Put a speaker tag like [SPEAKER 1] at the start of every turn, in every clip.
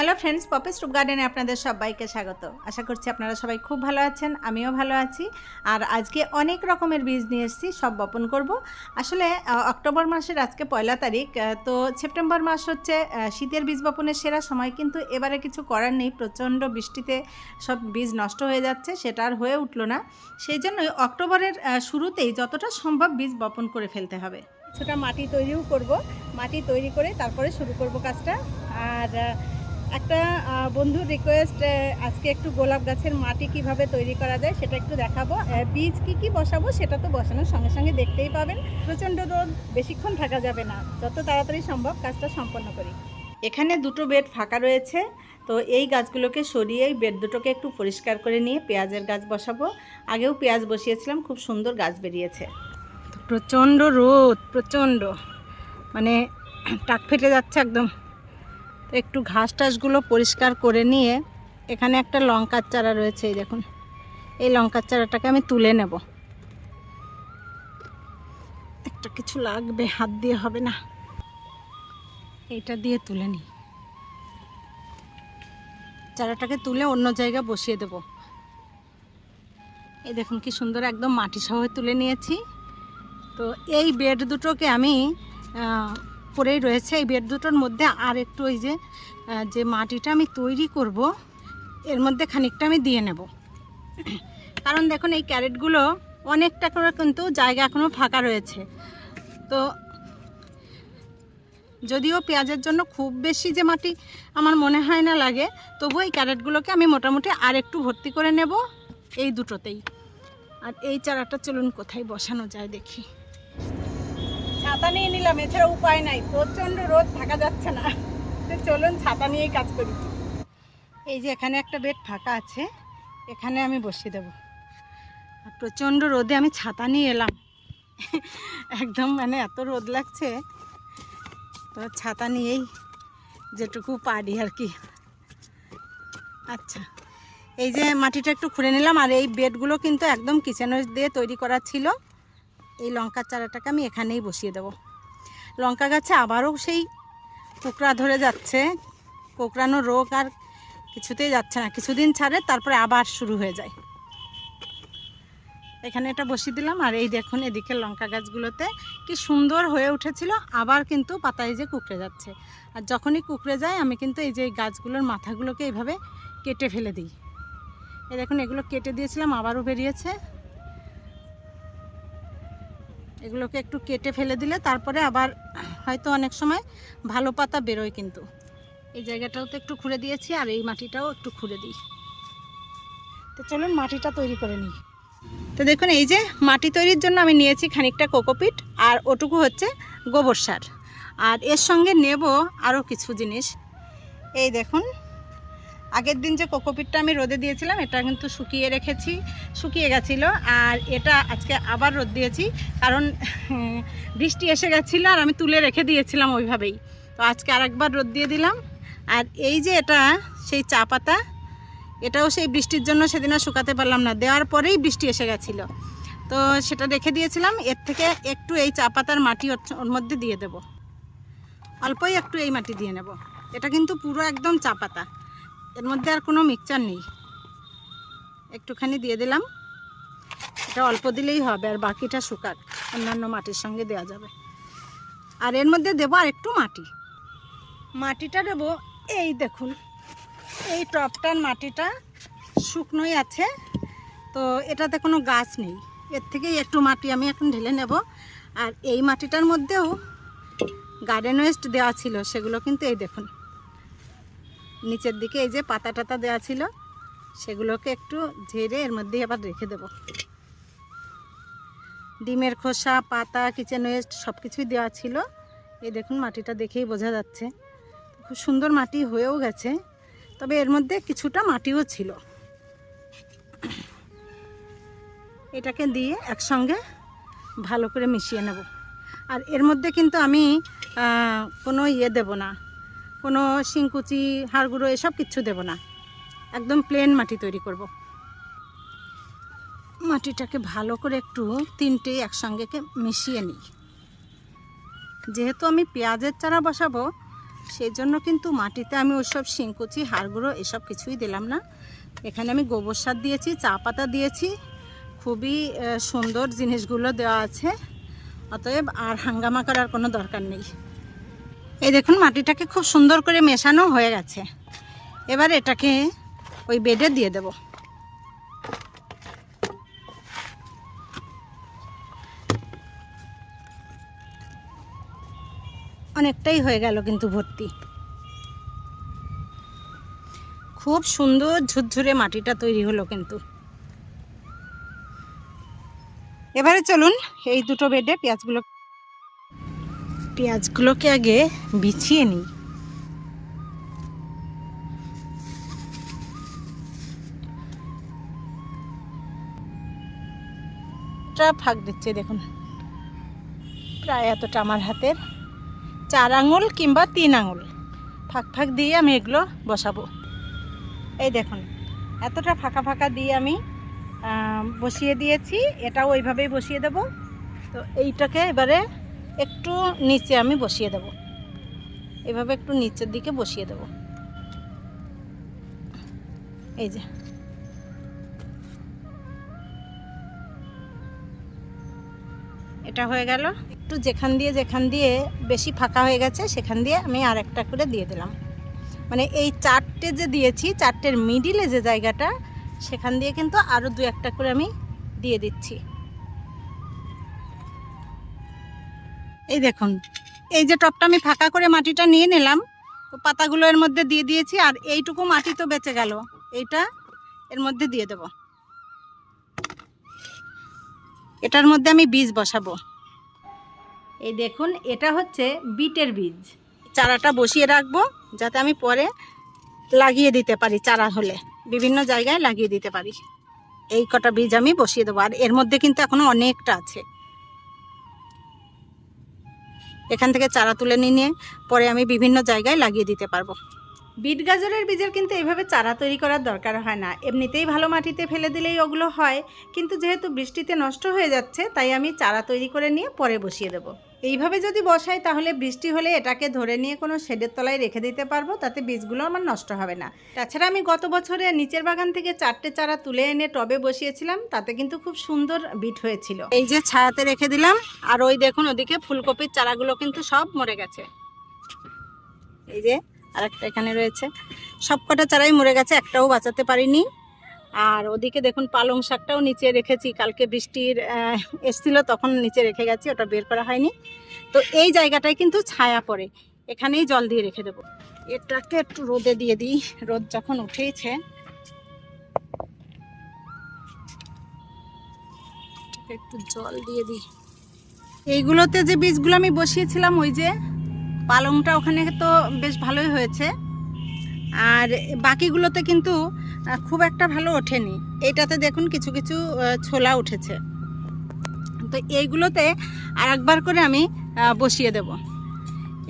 [SPEAKER 1] Hello friends poppy stoop গার্ডেনে আপনাদের সবাইকে স্বাগত। আশা করছি আপনারা সবাই খুব ভালো আছেন, আমিও ভালো আছি। আর আজকে অনেক রকমের বীজ নিয়ে এসেছি, সব বপন করব। আসলে অক্টোবর মাসের আজকে পয়লা তারিখ তো সেপ্টেম্বর মাস হচ্ছে শীতের বীজ বপনের সেরা সময়। কিন্তু এবারে কিছু করার নেই, প্রচণ্ড বৃষ্টিতে সব বীজ নষ্ট হয়ে যাচ্ছে, সেটা আর হয়ে উঠল না। সেই জন্যই অক্টোবরের শুরুতেই যতটা সম্ভব বীজ বপন করে ফেলতে হবে। কিছুটা মাটি তৈরিও করব, মাটি তৈরি করে তারপরে শুরু করব কাজটা। আর একটা বন্ধুর রিকোয়েস্ট আজকে একটু গোলাপ গাছের মাটি কীভাবে তৈরি করা যায় সেটা একটু দেখাবো। বীজ কি কি বসাবো সেটা তো বসানোর সঙ্গে সঙ্গে দেখতেই পাবেন। প্রচণ্ড রোদ, বেশিক্ষণ থাকা যাবে না। যত তাড়াতাড়ি সম্ভব কাজটা সম্পন্ন করি। এখানে দুটো বেড ফাঁকা রয়েছে। তো এই গাছগুলোকে সরিয়ে এই বেড দুটোকে একটু পরিষ্কার করে নিয়ে পেঁয়াজের গাছ বসাবো। আগেও পেঁয়াজ বসিয়েছিলাম, খুব সুন্দর গাছ বেরিয়েছে। প্রচণ্ড রোদ, প্রচণ্ড। মানে টাক ফেটে যাচ্ছে একদম। তো একটু ঘাস টাসগুলো পরিষ্কার করে নিয়ে এখানে একটা লঙ্কার চারা রয়েছে, এই দেখুন। এই লঙ্কার চারাটাকে আমি তুলে নেব। একটা কিছু লাগবে, হাত দিয়ে হবে না। এটা দিয়ে তুলে নিই। চারাটাকে তুলে অন্য জায়গায় বসিয়ে দেব। এই দেখুন কি সুন্দর একদম মাটি সহ তুলে নিয়েছি। তো এই বেড দুটোকে আমি পরেই রয়েছে। এই বেড দুটোর মধ্যে আর একটু ওই যে যে মাটিটা আমি তৈরি করব, এর মধ্যে খানিকটা আমি দিয়ে নেব। কারণ দেখুন, এই ক্যারেটগুলো অনেকটা করে কিন্তু জায়গা এখনও ফাঁকা রয়েছে। তো যদিও পেঁয়াজের জন্য খুব বেশি যে মাটি আমার মনে হয় না লাগে তবু এই ক্যারেটগুলোকে আমি মোটামুটি আর একটু ভর্তি করে নেব এই দুটোতেই। আর এই চারাটা চলুন কোথায় বসানো যায় দেখি। ছাতা নিয়ে নিলাম, এছাড়া উপায় নাই। প্রচণ্ড রোদ, থাকা যাচ্ছে না। চলুন, ছাতা নিয়েই কাজ করি। এই যে এখানে একটা বেড ফাঁকা আছে, এখানে আমি বসিয়ে দেব। প্রচণ্ড রোদে আমি ছাতা নিয়ে এলাম। একদম মানে এত রোদ লাগছে। তো ছাতা নিয়েই যেটুকু পারি আর কি। আচ্ছা এই যে মাটিটা একটু খুঁড়ে নিলাম, আর এই বেডগুলো কিন্তু একদম কিচেন দিয়ে তৈরি করা ছিল। এই লঙ্কার চারাটাকে আমি এখানেই বসিয়ে দেব। লঙ্কা গাছে আবারও সেই কুকড়া ধরে যাচ্ছে, কোকড়ানো রোগ আর কিছুতেই যাচ্ছে না। কিছুদিন ছাড়ে তারপরে আবার শুরু হয়ে যায়। এখানে এটা বসিয়ে দিলাম আর এই দেখুন এদিকে লঙ্কা গাছগুলোতে কি সুন্দর হয়ে উঠেছিল, আবার কিন্তু পাতায় যে কুকড়ে যাচ্ছে। আর যখনই কুকড়ে যায়, আমি কিন্তু এই যে গাছগুলোর মাথাগুলোকে এইভাবে কেটে ফেলে দিই। এই দেখুন এগুলো কেটে দিয়েছিলাম, আবারও বেরিয়েছে। এগুলোকে একটু কেটে ফেলে দিলে তারপরে আবার হয়তো অনেক সময় ভালো পাতা বেরোয় কিন্তু। এই জায়গাটাও তো একটু খুঁড়ে দিয়েছি আর এই মাটিটাও একটু খুঁড়ে দিই। তো চলুন মাটিটা তৈরি করে নিই। তো দেখুন, এই যে মাটি তৈরির জন্য আমি নিয়েছি খানিকটা কোকোপিট আর ওটুকু হচ্ছে গোবর সার। আর এর সঙ্গে নেব আরও কিছু জিনিস। এই দেখুন আগের দিন যে কোকোপিটটা আমি রোদে দিয়েছিলাম, এটা কিন্তু শুকিয়ে রেখেছি, শুকিয়ে গেছিল। আর এটা আজকে আবার রোদ দিয়েছি, কারণ বৃষ্টি এসে গেছিল আর আমি তুলে রেখে দিয়েছিলাম ওইভাবেই। তো আজকে আরেকবার রোদ দিয়ে দিলাম। আর এই যে এটা, সেই চা পাতা, এটাও সেই বৃষ্টির জন্য সেদিন আর শুকাতে পারলাম না, দেওয়ার পরেই বৃষ্টি এসে গেছিল। তো সেটা রেখে দিয়েছিলাম, এর থেকে একটু এই চা পাতার মাটি ওর মধ্যে দিয়ে দেব। অল্পই একটু এই মাটি দিয়ে নেব। এটা কিন্তু পুরো একদম চা পাতা। এর মধ্যে আর কোনো মিক্সচার নেই। একটুখানি দিয়ে দিলাম। এটা অল্প দিলেই হবে, আর বাকিটা শুকাক। অন্যান্য মাটির সঙ্গে দেওয়া যাবে। আর এর মধ্যে দেবো আর একটু মাটি। মাটিটা দেবো, এই দেখুন, এই টপটার মাটিটা শুকনোই আছে। তো এটাতে কোনো গাছ নেই। এর থেকেই একটু মাটি আমি এখন ঢেলে নেব। আর এই মাটিটার মধ্যেও গার্ডেন ওয়েস্ট দেওয়া ছিল, সেগুলো কিন্তু এই দেখুন। নিচের দিকে এই যে পাতা টাতা দেওয়া ছিল, সেগুলোকে একটু ঝেড়ে এর মধ্যেই আবার রেখে দেব। ডিমের খোসা, পাতা কিচেন ওয়েস্ট সব কিছুই দেওয়া ছিল। এই দেখুন, মাটিটা দেখেই বোঝা যাচ্ছে। খুব সুন্দর মাটি হয়েও গেছে, তবে এর মধ্যে কিছুটা মাটিও ছিল। এটাকে দিয়ে একসঙ্গে ভালো করে মিশিয়ে নেব। আর এর মধ্যে কিন্তু আমি কোনো ইয়ে দেব না। কোনো শিংকুচি, হাড়গুঁড়ো, এসব কিচ্ছু দেব না। একদম প্লেন মাটি তৈরি করব। মাটিটাকে ভালো করে একটু তিনটে একসঙ্গে মিশিয়ে নিই। যেহেতু আমি পেঁয়াজের চারা বসাবো, সেই জন্য কিন্তু মাটিতে আমি ওইসব শিংকুচি, হাড়গুঁড়ো, এসব কিছুই দিলাম না। এখানে আমি গোবর সার দিয়েছি, চা পাতা দিয়েছি। খুবই সুন্দর জিনিসগুলো দেওয়া আছে। অতএব আর হাঙ্গামা করার কোনো দরকার নেই। এই দেখুন, মাটিটাকে খুব সুন্দর করে মেশানো হয়ে গেছে। এবার এটাকে ওই বেডে দিয়ে দেব। অনেকটাই হয়ে গেল কিন্তু ভর্তি। খুব সুন্দর ঝুরঝুরে মাটিটা তৈরি হলো কিন্তু। এবারে চলুন, এই দুটো বেডে পেঁয়াজগুলো পেঁয়াজগুলোকে আগে বিছিয়ে নিই। ফাঁক দিচ্ছে, দেখুন। প্রায় এতটা আমার হাতের। চার আঙুল কিংবা তিন আঙুল। ফাঁক ফাঁক দিয়ে আমি এগুলো বসাবো। এই দেখুন, এতটা ফাঁকা ফাঁকা দিয়ে আমি বসিয়ে দিয়েছি। এটাও ওইভাবেই বসিয়ে দেব। তো এইটাকে এবারে একটু নিচে আমি বসিয়ে দেব। এভাবে একটু নিচের দিকে বসিয়ে দেব। এই যে। এটা হয়ে গেল। একটু যেখান দিয়ে যেখান দিয়ে বেশি ফাঁকা হয়ে গেছে, সেখান দিয়ে আমি আর একটা করে দিয়ে দিলাম। মানে এই চারটে যে দিয়েছি, চারটের মিডিলে যে জায়গাটা, সেখান দিয়ে কিন্তু আরও দু একটা করে আমি দিয়ে দিচ্ছি। এই দেখুন, এই যে টপটা আমি ফাঁকা করে মাটিটা নিয়ে নিলাম, তো পাতাগুলো এর মধ্যে দিয়ে দিয়েছি, আর এইটুকু মাটি তো বেঁচে গেল। এইটা এর মধ্যে দিয়ে দেব। এটার মধ্যে আমি বীজ বসাবো। এই দেখুন, এটা হচ্ছে বিটের বীজ। চারাটা বসিয়ে রাখব, যাতে আমি পরে লাগিয়ে দিতে পারি, চারা হলে। বিভিন্ন জায়গায় লাগিয়ে দিতে পারি। এই কটা বীজ আমি বসিয়ে দেবো, আর এর মধ্যে কিন্তু এখনও অনেকটা আছে। এখান থেকে চারা তুলে নিয়ে পরে আমি বিভিন্ন জায়গায় লাগিয়ে দিতে পারব। বিট গাজরের বীজের কিন্তু এভাবে চারা তৈরি করার দরকার হয় না। এমনিতেই ভালো মাটিতে ফেলে দিলেই ওগুলো হয়, কিন্তু যেহেতু বৃষ্টিতে নষ্ট হয়ে যাচ্ছে, তাই আমি চারা তৈরি করে নিয়ে পরে বসিয়ে দেবো। এইভাবে যদি বসাই, তাহলে বৃষ্টি হলে এটাকে ধরে নিয়ে কোনো শেডের তলায় রেখে দিতে পারব, তাতে বীজগুলো আমার নষ্ট হবে না। তাছাড়া আমি গত বছরে নিচের বাগান থেকে চারটে চারা তুলে এনে টবে বসিয়েছিলাম, তাতে কিন্তু খুব সুন্দর বিট হয়েছিল। এই যে ছায়াতে রেখে দিলাম, আর ওই দেখুন ওদিকে ফুলকপির চারাগুলো কিন্তু সব মরে গেছে। এই যে আরেকটা এখানে রয়েছে। সব কটা চারাই মরে গেছে, একটাও বাঁচাতে পারিনি। আর ওদিকে দেখুন পালং শাকটাও নিচে রেখেছি। কালকে বৃষ্টির এসছিল, তখন নিচে রেখে গেছি, ওটা বের করা হয়নি। তো এই জায়গাটায় কিন্তু ছায়া পড়ে, এখানেই জল দিয়ে রেখে দেবো। এটাকে একটু রোদে দিয়ে দিই, রোদ যখন উঠেইছে। একটু জল দিয়ে দিই। এইগুলোতে যে বীজগুলো আমি বসিয়েছিলাম, ওই যে পালংটা ওখানে তো বেশ ভালোই হয়েছে। আর বাকিগুলোতে কিন্তু খুব একটা ভালো ওঠেনি। এইটাতে দেখুন কিছু কিছু ছোলা উঠেছে। তো এইগুলোতে আর একবার করে আমি বসিয়ে দেব।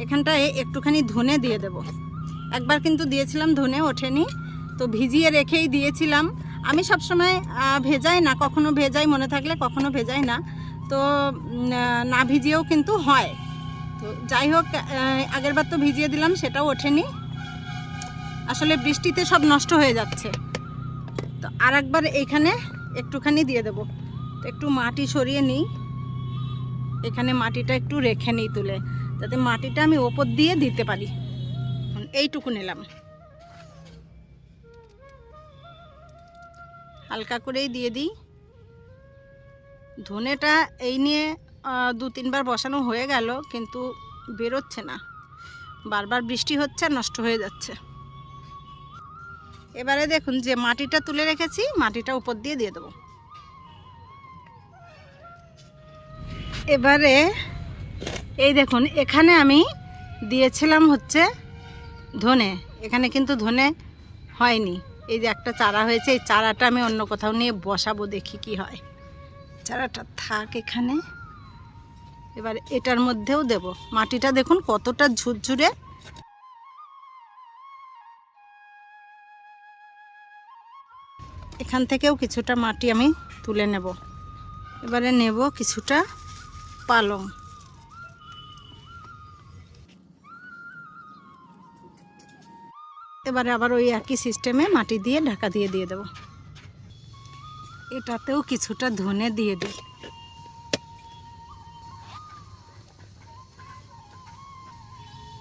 [SPEAKER 1] এখানটায় একটুখানি ধনে দিয়ে দেব। একবার কিন্তু দিয়েছিলাম, ধনে ওঠেনি। তো ভিজিয়ে রেখেই দিয়েছিলাম। আমি সবসময় ভেজাই না, কখনো ভেজাই, মনে থাকলে কখনো ভেজাই না। তো না ভিজিয়েও কিন্তু হয়। তো যাই হোক আগেরবার তো ভিজিয়ে দিলাম, সেটাও ওঠেনি। আসলে বৃষ্টিতে সব নষ্ট হয়ে যাচ্ছে। তো আর একবার এইখানে একটুখানি দিয়ে দেবো। তো একটু মাটি সরিয়ে নিই। এখানে মাটিটা একটু রেখে নিই তুলে, যাতে মাটিটা আমি ওপর দিয়ে দিতে পারি। এইটুকু নিলাম। হালকা করেই দিয়ে দিই। ধনেটা এই নিয়ে দু তিনবার বসানো হয়ে গেল, কিন্তু বেরোচ্ছে না। বারবার বৃষ্টি হচ্ছে আর নষ্ট হয়ে যাচ্ছে। এবারে দেখুন যে মাটিটা তুলে রেখেছি, মাটিটা উপর দিয়ে দিয়ে দেবো। এবারে এই দেখুন, এখানে আমি দিয়েছিলাম হচ্ছে ধনে। এখানে কিন্তু ধনে হয়নি। এই যে একটা চারা হয়েছে, এই চারাটা আমি অন্য কোথাও নিয়ে বসাবো, দেখি কি হয়। চারাটা থাক এখানে। এবার এটার মধ্যেও দেব। মাটিটা দেখুন কতটা ঝুরঝুরে এখান থেকেও কিছুটা মাটি আমি তুলে নেব। এবারে নেব কিছুটা পালং। এবারে আবার ওই একই সিস্টেমে মাটি দিয়ে ঢাকা দিয়ে দিয়ে দেবো। এটাতেও কিছুটা ধনে দিয়ে দিই।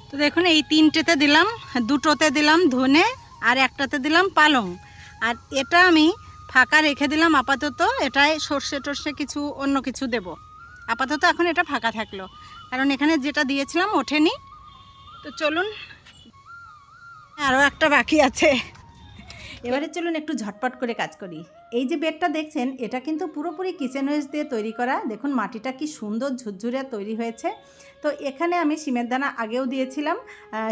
[SPEAKER 1] তো দেখুন, এই তিনটেতে দিলাম, দুটোতে দিলাম ধনে, আর একটাতে দিলাম পালং। আর এটা আমি ফাঁকা রেখে দিলাম আপাতত। এটাই সর্ষে টর্ষে কিছু অন্য কিছু দেব। আপাতত এখন এটা ফাঁকা থাকল। কারণ এখানে যেটা দিয়েছিলাম ওঠেনি। তো চলুন, আরও একটা বাকি আছে। এবারে চলুন একটু ঝটপট করে কাজ করি। এই যে বেডটা দেখছেন, এটা কিন্তু পুরোপুরি কিচেন ওয়েস্ট দিয়ে তৈরি করা। দেখুন, মাটিটা কি সুন্দর ঝুরঝুরে তৈরি হয়েছে। তো এখানে আমি সিমের দানা আগেও দিয়েছিলাম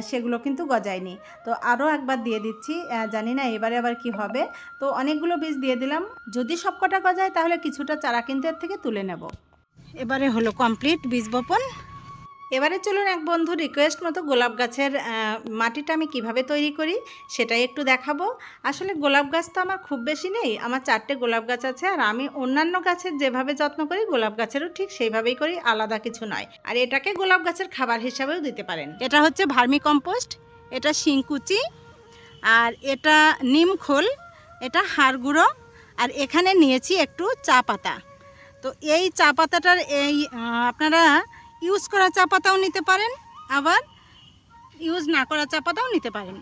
[SPEAKER 1] সেগুলো কিন্তু গজায়নি। তো আরও একবার দিয়ে দিচ্ছি জানি না এবারে আবার কি হবে। তো অনেকগুলো বীজ দিয়ে দিলাম। যদি সবকটা গজায়, তাহলে কিছুটা চারা কিন্তু এর থেকে তুলে নেব। এবারে হলো কমপ্লিট বীজ বপন। এবারে চলুন এক বন্ধু রিকোয়েস্ট মতো গোলাপ গাছের মাটিটা আমি কীভাবে তৈরি করি সেটাই একটু দেখাবো। আসলে গোলাপ গাছ তো আমার খুব বেশি নেই, আমার চারটে গোলাপ গাছ আছে আর আমি অন্যান্য গাছের যেভাবে যত্ন করি গোলাপ গাছেরও ঠিক সেইভাবেই করি, আলাদা কিছু নয়। আর এটাকে গোলাপ গাছের খাবার হিসাবেও দিতে পারেন। এটা হচ্ছে ভার্মি কম্পোস্ট, এটা শিংকুচি, আর এটা নিম খোল, এটা হাড় গুঁড়ো, আর এখানে নিয়েছি একটু চা পাতা। তো এই চা পাতাটার এই আপনারা ইউজ করা চা পাতাও নিতে পারেন, আবার ইউজ না করা চা পাতাও নিতে পারেন।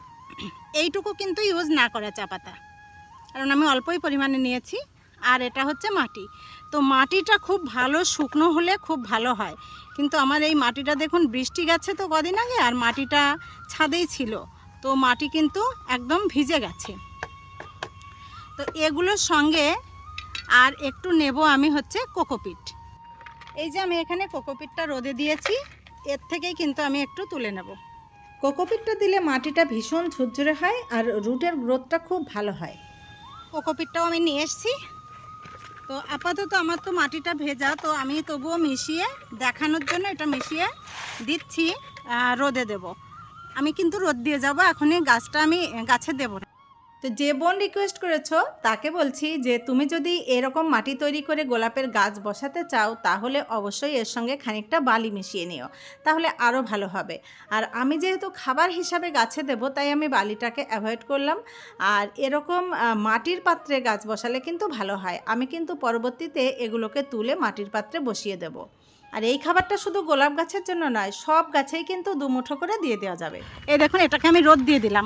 [SPEAKER 1] এইটুকু কিন্তু ইউজ না করা চা পাতা কারণ আমি অল্পই পরিমাণে নিয়েছি, আর এটা হচ্ছে মাটি। তো মাটিটা খুব ভালো শুকনো হলে খুব ভালো হয়। কিন্তু আমার এই মাটিটা দেখুন, বৃষ্টি গেছে তো কদিন আগে, আর মাটিটা ছাদেই ছিল। তো মাটি কিন্তু একদম ভিজে গেছে। তো এগুলোর সঙ্গে আর একটু নেব আমি হচ্ছে কোকোপিট। এই যে আমি এখানে কোকোপিটটা রোদে দিয়েছি এর থেকেই কিন্তু আমি একটু তুলে নেব। কোকোপিটটা দিলে মাটিটা ভীষণ ঝুরঝুরে হয় আর রুটের গ্রোথটা খুব ভালো হয়। কোকোপিটটাও আমি নিয়ে এসেছি। তো আপাতত আমার তো মাটিটা ভেজা তো আমি তবুও মিশিয়ে দেখানোর জন্য এটা মিশিয়ে দিচ্ছি রোদে দেব। আমি কিন্তু রোদ দিয়ে যাব এখনই গাছটা আমি গাছে দেবো না। তো যে বোন রিকোয়েস্ট করেছ, তাকে বলছি যে তুমি যদি এরকম মাটি তৈরি করে গোলাপের গাছ বসাতে চাও, তাহলে অবশ্যই এর সঙ্গে খানিকটা বালি মিশিয়ে নিও। তাহলে আরও ভালো হবে। আর আমি যেহেতু খাবার হিসাবে গাছে দেব, তাই আমি বালিটাকে অ্যাভয়েড করলাম। আর এরকম মাটির পাত্রে গাছ বসালে কিন্তু ভালো হয়। আমি কিন্তু পরবর্তীতে এগুলোকে তুলে মাটির পাত্রে বসিয়ে দেব। আর এই খাবারটা শুধু গোলাপ গাছের জন্য নয়, সব গাছেই কিন্তু দুমুঠো করে দিয়ে দেওয়া যাবে। এই দেখুন, এটাকে আমি রোদ দিয়ে দিলাম।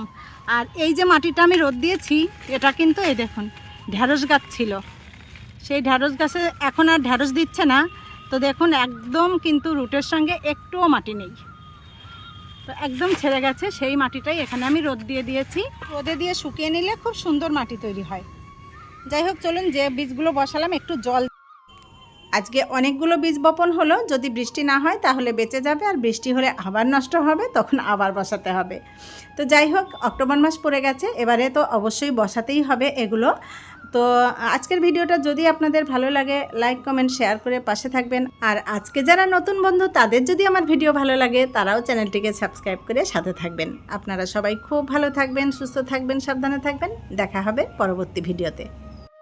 [SPEAKER 1] আর এই যে মাটিটা আমি রোদ দিয়েছি, এটা কিন্তু এই দেখুন ঢ্যাঁড়স গাছ ছিল। সেই ঢ্যাঁড়স গাছে এখন আর ঢ্যাঁড়স দিচ্ছে না। তো দেখুন, একদম কিন্তু রুটের সঙ্গে একটুও মাটি নেই। তো একদম ছেড়ে গেছে, সেই মাটিটাই এখানে আমি রোদ দিয়ে দিয়েছি। রোদে দিয়ে শুকিয়ে নিলে খুব সুন্দর মাটি তৈরি হয়। যাই হোক, চলুন যে বীজগুলো বসালাম, একটু জল আজকে অনেকগুলো বীজ বপন হলো। যদি বৃষ্টি না হয় তাহলে বেঁচে যাবে, আর বৃষ্টি হলে আবার নষ্ট হবে, তখন আবার বসাতে হবে। তো যাই হোক, অক্টোবর মাস পড়ে গেছে, এবারে তো অবশ্যই বসাতেই হবে এগুলো। তো আজকের ভিডিওটা যদি আপনাদের ভালো লাগে লাইক কমেন্ট শেয়ার করে পাশে থাকবেন। আর আজকে যারা নতুন বন্ধু, তাদের যদি আমার ভিডিও ভালো লাগে, তারাও চ্যানেলটিকে সাবস্ক্রাইব করে সাথে থাকবেন। আপনারা সবাই খুব ভালো থাকবেন, সুস্থ থাকবেন, সাবধানে থাকবেন। দেখা হবে পরবর্তী ভিডিওতে।